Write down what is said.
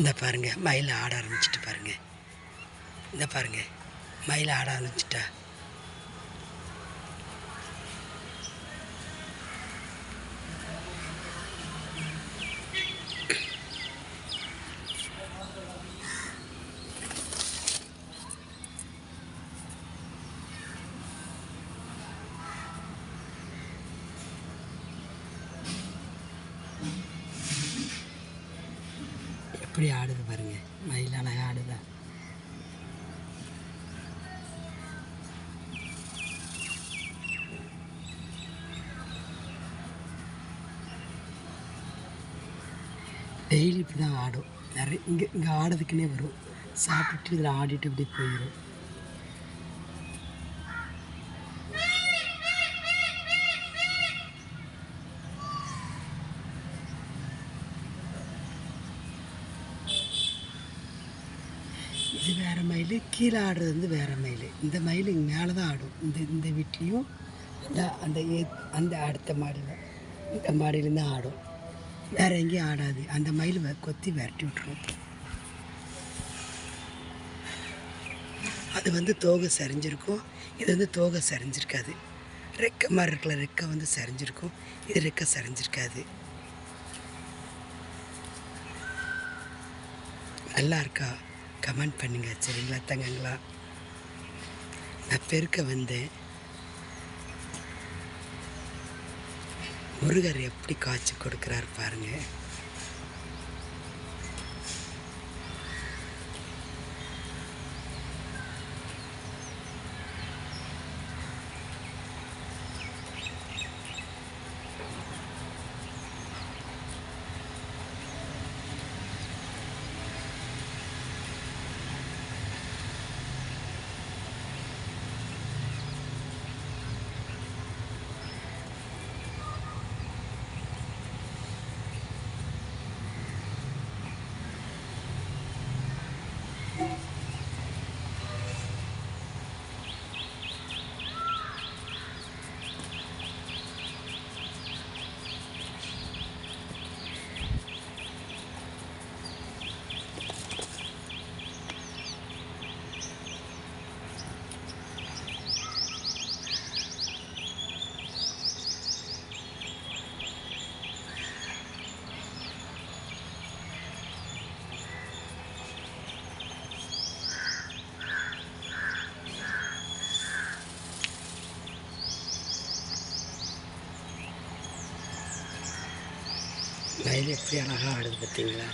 இந்த பாருங்கள் மயில் ஆட ஆரம்பிச்சிட்டு பாருங்கள் இந்த பாருங்கள் மயில் ஆட ஆரம்பிச்சிட்டா. எப்படி ஆடுது பாருங்க. மயில் அழகா ஆடுதா? டெய்லி இப்படி தான் ஆடும். நிறைய இங்கே இங்கே ஆடுறதுக்குன்னே வரும். சாப்பிட்டுட்டு இதில் ஆடிட்டு இப்படி போயிடும் இது வேறு மயில் கீழே ஆடுறது வந்து வேறு மயில். இந்த மயில் இங்கே மேலே தான் ஆடும். இந்த இந்த வீட்லேயும் அந்த அந்த ஏ அந்த அடுத்த மாடியில் இந்த மாடியிலேருந்து ஆடும். வேறு எங்கேயும் ஆடாது. அந்த மயில் கொத்தி விரட்டி விட்டுரும். அது வந்து தோகை சரிஞ்சிருக்கும். இது வந்து தோகை சரிஞ்சிருக்காது. ரெக்கை மாதிரி இருக்கல ரெக்கை வந்து சரிஞ்சிருக்கும். இது ரெக்கை சரிஞ்சிருக்காது. நல்லா இருக்கா? கமெண்ட் பண்ணுங்க சரிங்களா தங்கங்களா? நான் பெருக்க வந்தேன். முருகர் எப்படி காய்ச்சி கொடுக்குறாரு பாருங்கள் மயில் எப்படி அழகாக ஆடுது பார்த்தீங்களா?